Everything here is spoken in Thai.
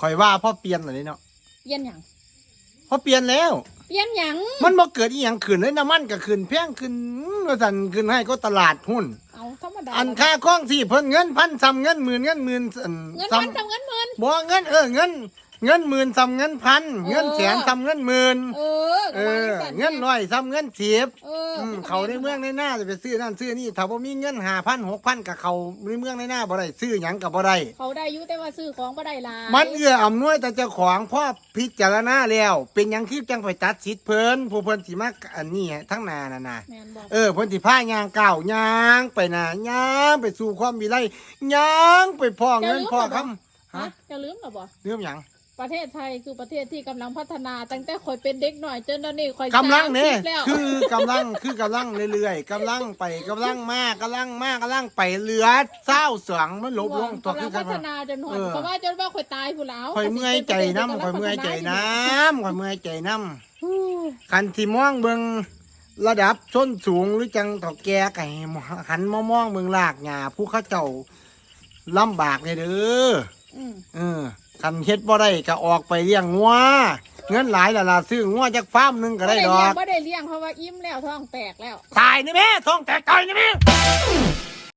ข่อยว่าพ่อเปลี่ยนเลยเนาะเปลี่ยนหยังพ่อเปลี่ยนแล้ว เปลี่ยนหยังมันบ่เกิดอีหยังขึ้นเลยน้ำมันก็ขึ้นแพงขึ้นว่าซั่นขึ้นให้ก็ตลาดหุ้น เอาธรรมดาอันค่าคล้องที่เพิ่นเงินพันซ้ำเงินหมื่นเงินหมื่นอันเงินซ้พันกับเงินหมื่นำบ่เงินเออเงิน เงินหมื่นซ้ำเงินพัน เงินแสนซ้ำเงินหมื่นเออเอก็ว่าอจังซั่เงินน้อยซ้ำเงินสิบเอออืมเขาในเมืองในหน้าจะไปซื้อนั่นซื้อนี่ถ้าบ่มีเงินหาพันหกพันกับเขาในเมืองในหน้าบ่ได้ซื้อหยังกับบ่ได้เขาได้อยู่แต่ว่าซื้อของบ่ได้หลายมันเอื้ออำนวยแต่เจ้าของพ่อพิจารณาแล้ว เป็นหยังคือจังไปตัดสิทธิ์เพิ่นผู้เพิ่นสิมาอันนี้ทั้งหนาน่ะนะแม่นบอกเออเพิ่นสิพายางก้าวยางไปน่ะยางไปสู่ความวิไลยางไปพ่อเงินพ่อคำฮะฮะจะลืมหรอบ่เรื่องหยัง ประเทศไทยคือประเทศที่กำลังพัฒนาตั้งแต่ข่อยเป็นเด็กหน่อยจนตอนนี้ข่อยกำลังเนี่ย30แล้วคือกำลังคือกำลังเรื่อยๆกำลังไปกำลังมากกำลังมากกำลังไปเหลือเศร้าเสียงมันลบลงตัวกำลัคืงอกัพันฒว่านาจนหอดเออ เพราะว่าจนว่าข่อยตายผู้แล้วข่อยเมื่อยใจน้ำข่อยเมื่อยใจน้ำข่อยเมื่อยใจน้ำคันที่มองเบิงระดับส้นสูงหรือจังต่อแก่ไก่หันมามองเบิงลากหญ้าผู้เขาเจ้าลำบากเลยเด้ออืมเออ คันเฮ็ดบ่ได้ก็ออกไปเลี้ยงงัวเงินหลายละล่ะซื้องัวจากฟาร์มหนึงก็บ่ได้ได้ดอเลี้ยงกบ่ได้เลี้ยงเพราะว่าอิ่มแล้วท้องแตกแล้ว ตายนี่แม่ท้องแตกตายนี่แม่